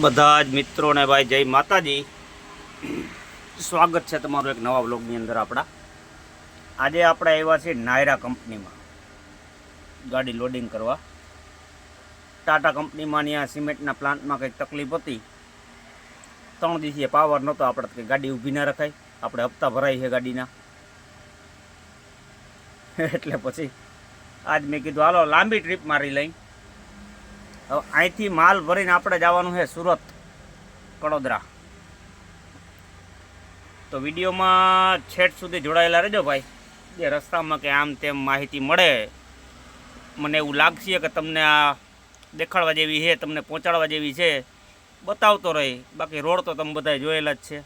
બધા જ મિત્રોને ભાઈ જય માતાજી. સ્વાગત છે તમારું એક નવા બ્લોગની અંદર આપણા. આજે આપણે આવ્યા છીએ નાયરા કંપનીમાં. ગાડી લોડિંગ કરવા. ટાટા કંપનીમાં ત્યાં સિમેન્ટના પ્લાન્ટમાં કંઈક તકલીફ હતી. ત્રણ દિવસે પાવર નહોતો, આપણે કંઈ ગાડી ઊભી ના રખાય. આપણે હપ્તા ભરાય છે ગાડીના. એટલે પછી આજ મેં કીધું, હાલો, લાંબી ટ્રીપ મારી લઈ. હવે અહીંથી માલ ભરીને આપણે જવાનું છે સુરત કડોદરા તો વિડીયોમાં છેટ સુધી જોડાયેલા રહેજો ભાઈ. જે રસ્તામાં કે આમ તેમ માહિતી મળે, મને એવું લાગશે કે તમને આ દેખાડવા જેવી છે, તમને પહોંચાડવા જેવી છે, બતાવતો રહી. બાકી રોડ તો તમે બધા જોયેલા જ છે.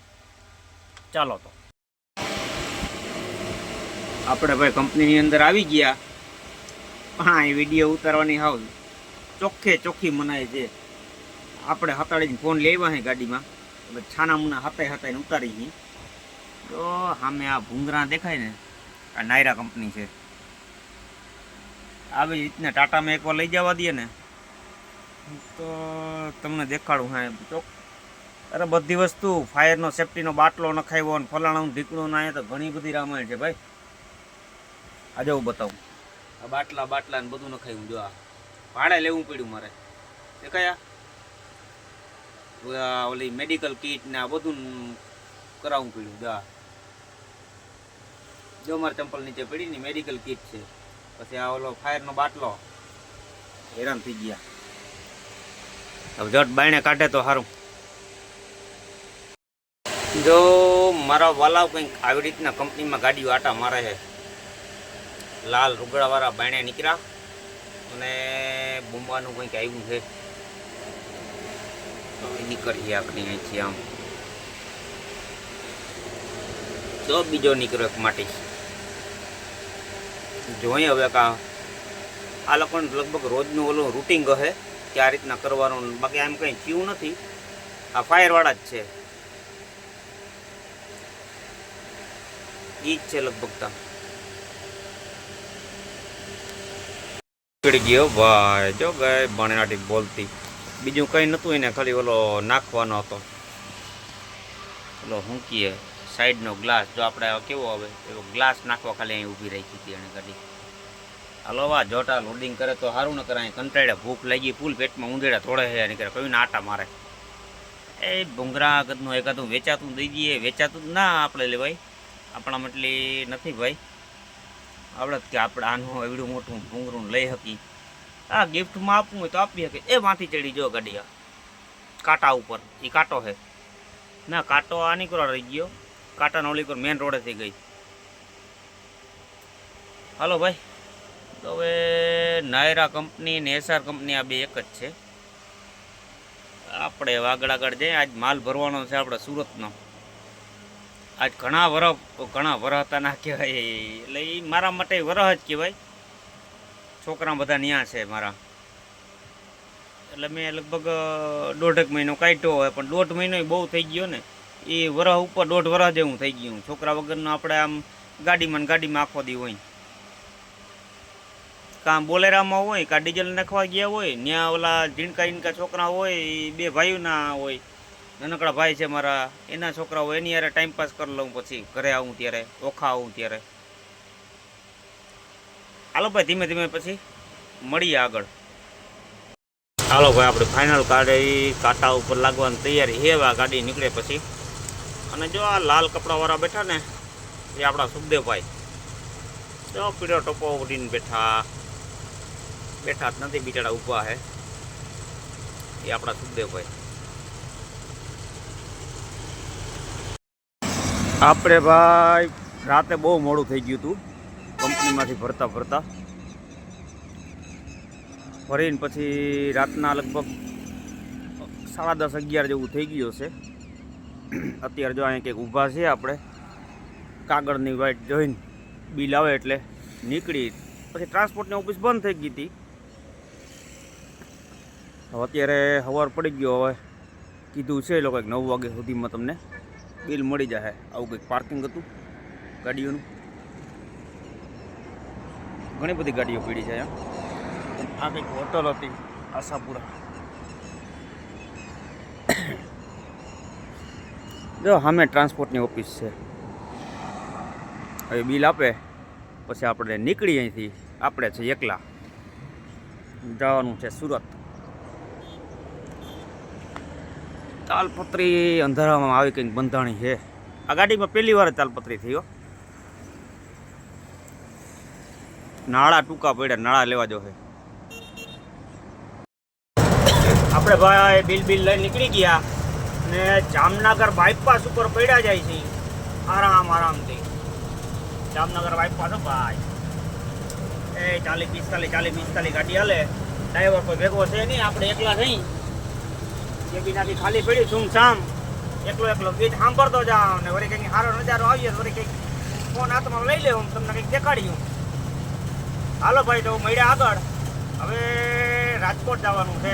ચાલો તો. આપણે ભાઈ કંપનીની અંદર આવી ગયા. હા એ વીડિયો ઉતારવાની હાવ ચોખ્ખે ચોખ્ખી મનાય છે. આપણે હતાડીને ફોન લેવા હે ગાડીમાં. એટલે છાના મુના હતાઈ હતાઈને ઉતારી છીએ તો સામે આ ભૂંગરા દેખાય ને, આ નાયરા કંપની છે. આવી રીતના ટાટામાં એકવાર લઈ જવા દઈએ ને. તો તમને દેખાડું હા ચોક. અરે બધી વસ્તુ, ફાયરનો સેફટીનો બાટલો નખાવ્યો ને ફલાણાનું ઢીકણું ના તો ઘણી બધી રામાયણ છે ભાઈ. આજે હું બતાવું. આ બાટલા બાટલા ને બધું નખાવ્યું જો આ. ભાડે લેવું પડ્યું મારે. એ કયા? ઓલી મેડિકલ કીટ ને આ બધું કરાવવું પડ્યું દા. જો મારે ચંપલ નીચે પડી ને મેડિકલ કીટ છે. પછી આ ઓલો ફાયરનો બાટલો. હેરાન થઈ ગયા. હવે જટ બાયણે કાઢે તો સારું જો મારા વાલાવ કંઈક આવી રીતના કંપનીમાં ગાડીઓ આટા મારે છે. લાલ રૂગડાવાળા બાયણે નીકળ્યા. અને બુમવાનું કંઈક આવ્યું છે. તો નીકળીએ આપણે અહીંથી આમ. તો બીજો નીકળ્યો માટે. જોઈએ હવે કા આ લોકોને લગભગ રોજનું ઓલું રૂટિંગ કહે કે આ રીતના કરવાનું. બાકી આમ કંઈ થયું નથી. આ ફાયરવાળા જ છે. એ જ છે લગભગ તા. પડી ગયો. ભાઈ, જો ગાય બણેનાટી બોલતી. બીજું કંઈ નહોતું એને, ખાલી ઓલો નાખવાનો હતો. ઓલો હુંકીએ સાઈડનો ગ્લાસ. જો આપણે કેવો આવે, એવો ગ્લાસ નાખવા ખાલી અહીં ઊભી રાખી હતી એને ગાડી. હાલો વા જોટા લોડિંગ કરે તો સારું ન કરે અહીં કંટાળ્યા. ભૂખ લાગી, ફૂલ પેટમાં ઊંધેડા થોડે હે નીકળે કયું આટા મારે. એ ભૂંગરા કદનું એકાદું વેચાતું દઈ દઈએ. વેચાતું ના, આપણે લેવાય આપણા મટલી નથી ભાઈ. આપણે કે આપણે આનું એવડું મોટું ભૂંગરું લઈ શકી આ ગિફ્ટમાં આપવું હોય તો આપી શકે એ માથી ચડી જો ગાડી કાંટા ઉપર. એ કાંટો છે ના, કાંટો આ નીકળો રહી ગયો. કાંટા નોલી પર મેન રોડેથી ગઈ. હાલો ભાઈ. તો હવે નાયરા કંપની ને એસઆર કંપની આ બે એક જ છે. આપણે આગળ આગળ જઈએ. આજ માલ ભરવાનો છે આપણે સુરતનો. આજ ઘણા વરહ ઘણા વરહ હતા ના કહેવાય. એટલે એ મારા માટે વરહ જ કહેવાય. છોકરા બધા ત્યાં છે મારા. એટલે મેં લગભગ દોઢેક મહિનો કાઢ્યો હોય, પણ દોઢ મહિનો બહુ થઈ ગયો ને. એ વરહ ઉપર દોઢ વરહ જેવું થઈ ગયું. છોકરા વગરનું આપણે આમ ગાડીમાં ગાડીમાં આખો દી હોય. કાં બોલેરામાં હોય, કાં ડીઝલ નાખવા ગયા હોય ત્યાં ઓલા ઝીણકા ઝીણકા છોકરા હોય એ બે ભાઈઓના હોય. નાનકડા ભાઈ છે મારા, એના છોકરાઓ એની યારે ટાઈમ પાસ કરી લઉં પછી ઘરે આવું ત્યારે, ઓખા આવું ત્યારે. હાલો ભાઈ, ધીમે ધીમે પછી મળીએ આગળ. હાલો ભાઈ, આપણે ફાઇનલ કાઢી કાંટા ઉપર લાગવાની તૈયારી હેવા ગાડી નીકળે પછી. અને જો આ લાલ કપડાવાળા બેઠા ને, એ આપણા સુખદેવભાઈ. જો પીળો ટોપો ઉડીને બેઠા. બેઠા જ નથી, બિચારા ઊભા હે. એ આપણા સુખદેવભાઈ. આપણે ભાઈ, રાતે બહુ મોડું થઈ ગયું હતું. કંપનીમાંથી ભરતા ફરતા. ફરીને પછી રાતના લગભગ સાડા દસ, અગિયાર જેવું થઈ ગયું છે અત્યારે જો અહીંયા કંઈક ઊભા છે આપણે. કાગળની વાઇટ જોઈને બિલ આવે એટલે નીકળી. પછી ટ્રાન્સપોર્ટની ઓફિસ બંધ થઈ ગઈ હતી. હવે અત્યારે સવાર પડી ગયો હવે. કીધું છે એ લોકો નવ વાગ્યા સુધીમાં તમને. બિલ મળી જશે આવું કંઈક પાર્કિંગ હતું ગાડીઓનું. ઘણી બધી ગાડીઓ પડી છે આ કંઈક હોટલ હતી, આશાપુરા. જો, સામે ટ્રાન્સપોર્ટની ઓફિસ છે. હવે બિલ આપે, પછી આપણે નીકળી અહીંથી. આપણે છે એકલા. જવાનું છે સુરત. તાલપત્રી અંધારામાં આવી કંઈક બંધાણી છે. આ ગાડીમાં પહેલી વાર તાલપત્રી થયો નાળા ટૂંકા પડ્યા, નાળા લેવા જો છે. આપણે ભાઈ બિલ બિલ લઈ નીકળી ગયા ને જામનગર બાયપાસ ઉપર પડ્યા જાય છે. આરામ આરામથી. જામનગર બાયપાસ ભાઈ. એ ચાલીસ પિસ્તાલીસ ચાલીસ પિસ્તાલીસ ગાડી હાલે. ડ્રાઈવર કોઈ ભેગો છે નહીં, આપણે એકલા થઈ એ બીનાથી ખાલી પડી શામ એકલો એકલો ગીત સાંભળતો જાઉં ને વળી કંઈક સારો નજારો આવીએ વળી કંઈક ફોન હાથમાં લઈ લેવું તમને કંઈક હું હાલો ભાઈ, તો મળ્યા આગળ. હવે રાજકોટ જવાનું છે.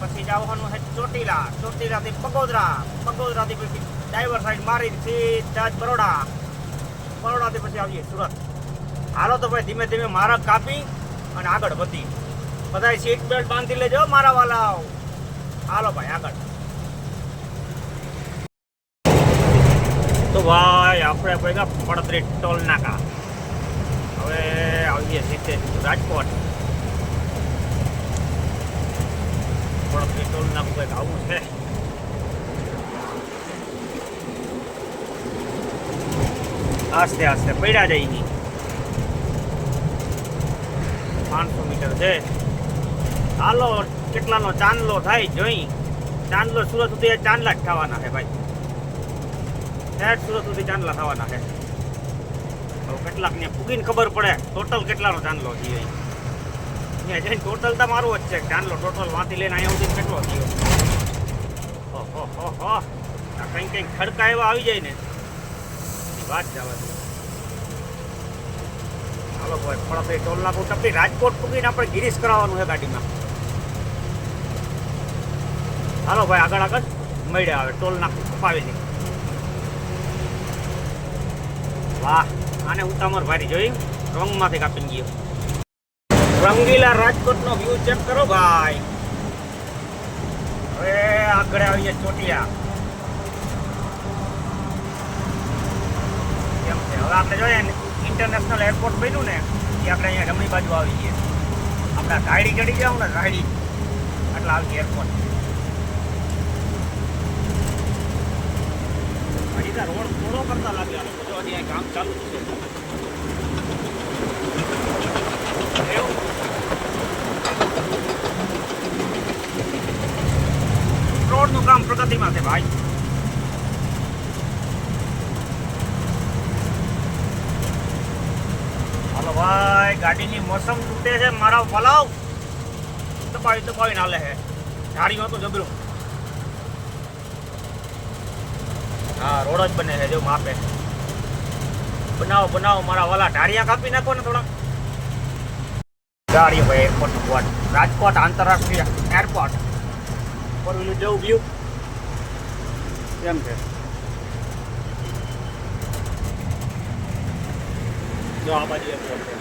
પછી જવાનું છે ચોટીલા. ચોટીલાથી પગોદરા. પગોદરાથી પછી ડ્રાઈવર સાઈડ મારી સીધા જ બરોડા. બરોડાથી પછી આવીએ સુરત. હાલો તો ભાઈ, ધીમે ધીમે મારા કાપી અને આગળ વધી. બધા સીટ બેલ્ટ બાંધી લેજો મારા વાલા હાલો ભાઈ, આગળ. તો ભાઈ, આપણે ભેગા પડતરી ટોલ નાકા હવે આવીએ સીધે રાજકોટ. પડતરી ટોલ નાકું કંઈક આવું છે. આસ્તે આસ્તે પડ્યા જાય ની પાંચસો મીટર છે. હાલો કેટલાનો ચાંદલો થાય જોઈ. ચાંદલો સુરત સુધી ચાંદલા જ થવાના છે ભાઈ. ઠેઠ સુરત સુધી ચાંદલા થવાના છે. તો કેટલાક ને પૂગીને ખબર પડે ટોટલ કેટલાનો ચાંદલો થયો અહીં અહીંયા જઈને ટોટલ તો મારું જ છે. ચાંદલો ટોટલ વાંચી લઈને અહીંયા સુધી કેટલો થયો. ઓહો હો હો કંઈક કંઈક ખડકા એવા આવી જાય ને. વાત જવા દે હાલો ભાઈ ફળફળી ટોલ નાખું ટપી રાજકોટ પૂગીને આપણે ગિરીશ કરાવવાનું છે ગાડીમાં. હાલો ભાઈ, આગળ આગળ. મળ્યા આવે ટોલ નાખું, કપાવી દે વાહ, આને ઉતામર ભારી જોઈ, રંગમાંથી કાપી ગયો. રંગીલા રાજકોટનો વ્યૂ ચેક કરો ભાઈ. હવે આગળ આવીએ ચોટિયા. કેમ છે? હવે આપણે જોઈએ ને ઇન્ટરનેશનલ એરપોર્ટ બન્યું ને, એ આપણે અહીંયા જમણી બાજુ આવી જઈએ આપણે ગાડી ચડી જાવ ને ગાડી એટલે આવી એરપોર્ટ તો રોડ થોડો કરતા લાગ્યા. લોકો. જો હજી કામ ચાલુ છે. રોડનું કામ પ્રગતિમાં છે ભાઈ. હાલો ભાઈ, ગાડીની મોસમ તૂટે છે, મારા પલાવ દબાવી દબાવીને હાલે છે. ઝાડીઓ તો જબરું. હા રોડ જ બને છે જો માપે બનાવો બનાવો મારા વાલા ઢાળિયા કાપી નાખો ને થોડા ગાડી ભાઈ એરપોર્ટ બોર્ડ રાજકોટ આંતરરાષ્ટ્રીય એરપોર્ટ ફોર વ્હીલર જેવું વ્યૂ કેમ છે જો આ બાજુ એરપોર્ટ છે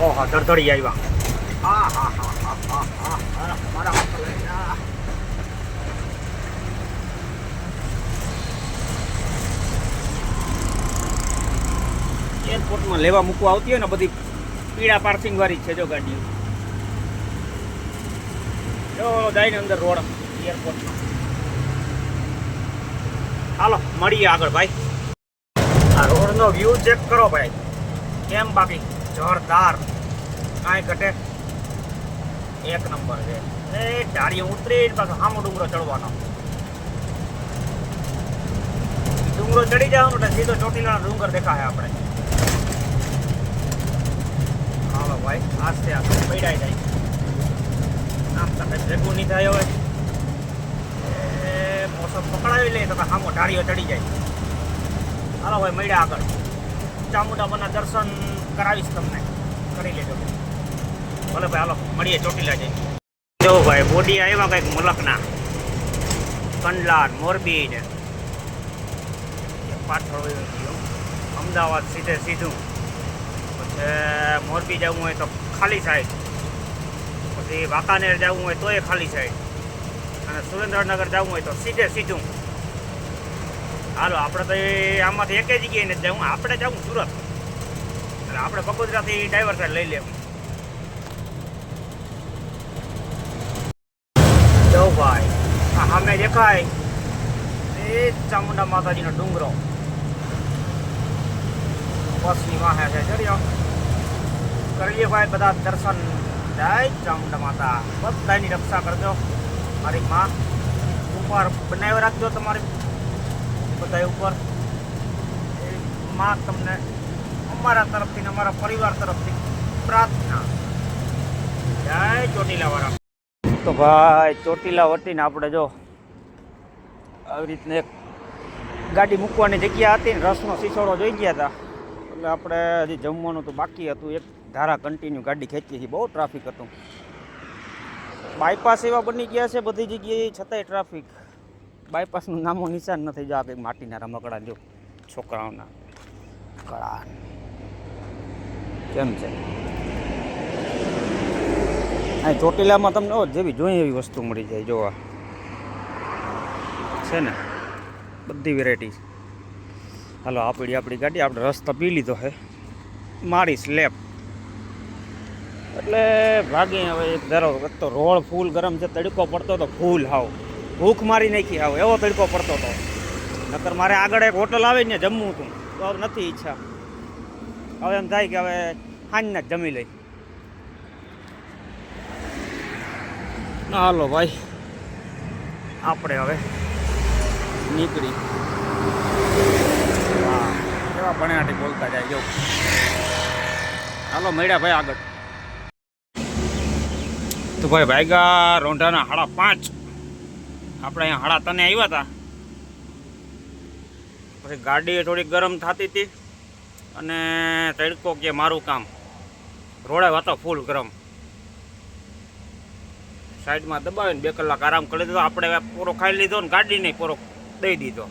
ઓહો ધડધડી આવ્યા આ હા હા હા હા હા મારા હાથ લઈ જા એરપોર્ટમાં લેવા મૂકવા આવતી હોય ને બધી પીળા પાર્કિંગ વાળી છે જો ગાડીઓ. જો જાય ને અંદર રોડ એરપોર્ટમાં. હાલો, મળીએ આગળ ભાઈ. આ રોડનો વ્યૂ ચેક કરો ભાઈ. કેમ બાકી? જોરદાર. કાંઈ ઘટે? એક નંબર છે. એ ઢાળીઓ ઉતરી પાછો સામો ડુંગરો ચડવાનો. ડુંગરો ચડી જવાનો એટલે સીધો ચોટીલાનો ડુંગર દેખાય આપણે હાલો ભાઈ આસ્તે આસ્તે પડાઈ જાય. આમ તમે ભેગું નહીં થાય હવે મોસમ પકડાવી લે તો સામો ઢાળીઓ ચડી જાય. હાલો ભાઈ, મળ્યા આગળ. ચામુંડાબાના દર્શન કરાવીશ તમને. કરી લેજો. ભલે ભાઈ, હાલો, મળીએ, ચોટીલા જઈ જો ભાઈ બોડી આવ્યા કંઈક મુલકના. કંડલાર, મોરબી ને. પાછળ અમદાવાદ સીધે સીધું. મોરબી જવું હોય તો ખાલી સાઈડ પછી વાંકાનેર જવું હોય તોય ખાલી સાઈડ અને સુરેન્દ્રનગર જવું હોય તો સીધે સીધું. હાલો, આપણે તો આમાંથી એકે જગ્યાએ નથી જવું. આપણે જવું સુરત. એટલે આપણે બગોદરાથી ડ્રાઈવર સાહેબ લઈ લેવું. જો ભાઈ, આ સામે દેખાય. એ ચામુંડા માતાજીનો ડુંગરો. બસની વાહે છે, ચડ્યો. કરીએ ભાઈ, બધા દર્શન. જય ચામુંડા માતા. બધાની રક્ષા કરજો મારી માં. ઉપર બનાવી રાખજો તમારી બધા ઉપર. માં તમને અમારા તરફથી અમારા પરિવાર તરફથી પ્રાર્થના. જય ચોટીલા વાળા. તો ભાઈ, ચોટીલા વટીને આપણે જો આવી રીતને એક ગાડી મૂકવાની જગ્યા હતી ને રસનો શીશોડો જોઈ ગયા હતા. એટલે આપણે હજી જમવાનું તો બાકી હતું. એક ધારા કન્ટિન્યુ ગાડી ખેંચી હતી, બહુ ટ્રાફિક હતું. બાયપાસ એવા બની ગયા છે, બધી જગ્યાએ છતાંય ટ્રાફિક બાયપાસનું નામો નિશાન નથી જો આ કંઈક માટીના રમકડા જો છોકરાઓના કળા કેમ છે? આ ચોટીલામાં તમને જેવી જોઈએ એવી વસ્તુ મળી જાય, જોવા. છે ને? બધી વેરાયટી હાલો, આપણી આપણી ગાડી, આપણે રસ્તો પી લીધો છે. મારી સ્લેબ એટલે ભાગી હવે એક ધારો તો રોડ ફૂલ ગરમ છે, તડકો પડતો તો ફૂલ હાવ. ભૂખ મારી નાખી હાવ, એવો તડકો પડતો હતો નકર મારે આગળ એક હોટલ આવે ને જમવું હતું, તો હવે નથી ઈચ્છા. હવે એમ થાય કે હવે સાંજના જ જમી લઈ. હાલો ભાઈ. આપણે હવે નીકળી. હા, કેવા ભણ્યાથી બોલતા જાય, જો. હાલો, મળ્યા ભાઈ આગળ. તો ભાઈ ભાઈગા, રોંઢાના હાડા પાંચ. આપણે અહીંયા હાડા તને આવ્યા હતા પછી ગાડી થોડી ગરમ થતી હતી અને તડકો કે મારું કામ. રોડે હતો ફૂલ ગરમ. સાઈડમાં દબાવીને બે કલાક આરામ કરી દીધો. આપણે પૂરો ખાઈ લીધો ને ગાડી નહીં પૂરો દઈ દીધો.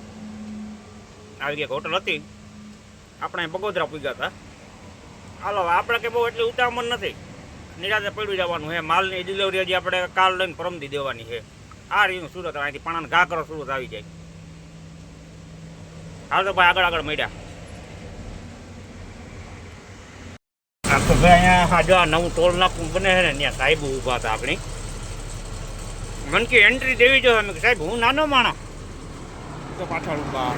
આવી એક હોટલ હતી. આપણે બગોદરા પૂગ્યા હતા હાલો આપણે કે બહુ એટલી ઉતામણ નથી. નિરાતે પડ્યું જવાનું છે. માલની ડિલિવરી હજી આપણે કાલ લઈને પરમદી દેવાની છે. આ રહ્યું સુરત અહીંથી પાણાને ઘા સુરત આવી જાય. હાલ તો ભાઈ આગળ આગળ મળ્યા. આ તો ભાઈ અહીંયા હા જો આ નવું ટોલ નાખવું બને છે ને, ત્યાં સાહેબ ઊભા હતા આપણી. મન કે એન્ટ્રી દેવી જોઈએ. અમે સાહેબ, હું નાનો માણા તો પાછળ ઊભા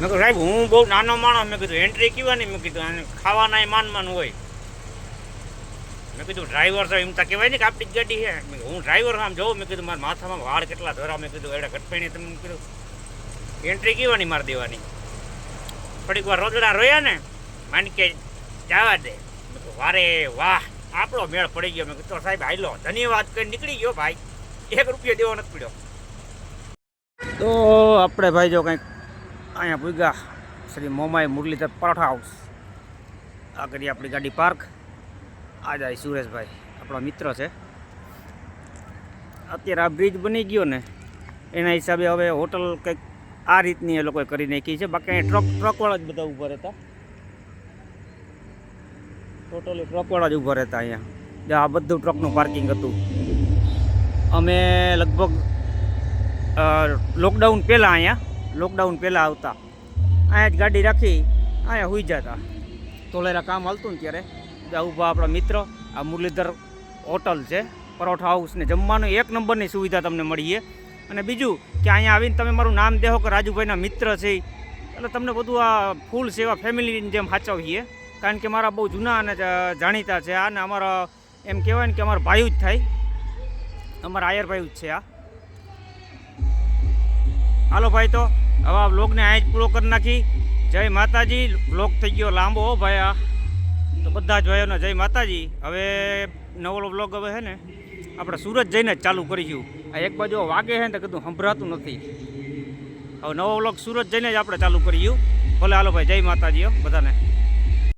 મેં કીધું, સાહેબ, હું બહુ નાનો માણસ. મેં કીધું એન્ટ્રી કીવાની? મેં કીધું ખાવાના માન માન હોય. મેં કીધું ડ્રાઈવર તો એમ તા કહેવાય ને કે આપણી ગાડી છે. હું ડ્રાઈવર આમ જોઉં મેં કીધું, મારા માથામાં વાળ કેટલા ધરા. મેં કીધું, એડા ઘટપેણી તમે કીધું. એન્ટ્રી કેવાની મારી દેવાની. થોડીક વાર રોજડા રોયા ને, માની કે જવા દે. વારે, વાહ, આપણો મેળ પડી ગયો. મેં કીધું સાહેબ, હાલો, ધન્યવાદ કરી નીકળી ગયો ભાઈ. એક રૂપિયો દેવો નથી પડ્યો. તો આપણે ભાઈ જો કંઈક અહીંયા પૂગ્યા, શ્રી મોમાઈ મુરલીધર પરોઠા હાઉસ. આ કરી આપણી ગાડી પાર્ક. આ જાય સુરેશભાઈ, આપણો મિત્ર છે. અત્યારે આ બ્રિજ બની ગયો ને, એના હિસાબે હવે હોટલ કંઈક આ રીતની એ લોકોએ કરી નાખી છે. બાકી અહીં ટ્રક ટ્રકવાળા જ બધા ઊભા રહેતા. ટોટલી ટ્રકવાળા જ ઊભા રહેતા અહીંયા. જે આ બધું ટ્રકનું પાર્કિંગ હતું. અમે લગભગ લોકડાઉન પહેલાં અહીંયા લોકડાઉન પહેલાં આવતા. અહીંયા જ ગાડી રાખી, અહીંયા હોઈ જતા. તોલેરા કામ હાલતું ને ત્યારે. ઊભા આપણા મિત્ર. આ મુરલીધર હોટલ છે, પરોઠા હાઉસ ને જમવાનું. એક નંબરની સુવિધા તમને મળીએ. અને બીજું કે અહીંયા આવીને તમે મારું નામ દેહો કે રાજુભાઈના મિત્ર છે એટલે તમને બધું આ ફૂલ સેવા ફેમિલીની જેમ સાચવીએ કારણ કે મારા બહુ જૂના અને જાણીતા છે આ ને અમારા એમ કહેવાય ને કે અમારા ભાઈ જ થાય. અમારા આયર ભાઈ જ છે આ. હાલો ભાઈ તો, હવે આ બ્લોગને અહીં જ પૂરો કરી નાખી. જય માતાજી. બ્લોગ થઈ ગયો લાંબો હો ભાઈ આ. તો બધા જ ભાઈઓને જય માતાજી. હવે નવો બ્લોગ હવે છે ને, આપણે સુરત જઈને જ ચાલુ કરીશું. આ એક બાજુ વાગે છે ને કીધું સંભળાતું નથી. હવે નવો બ્લોગ સુરત જઈને જ આપણે ચાલુ કરીશું. ભલે હાલો ભાઈ, જય માતાજી હો બધાને.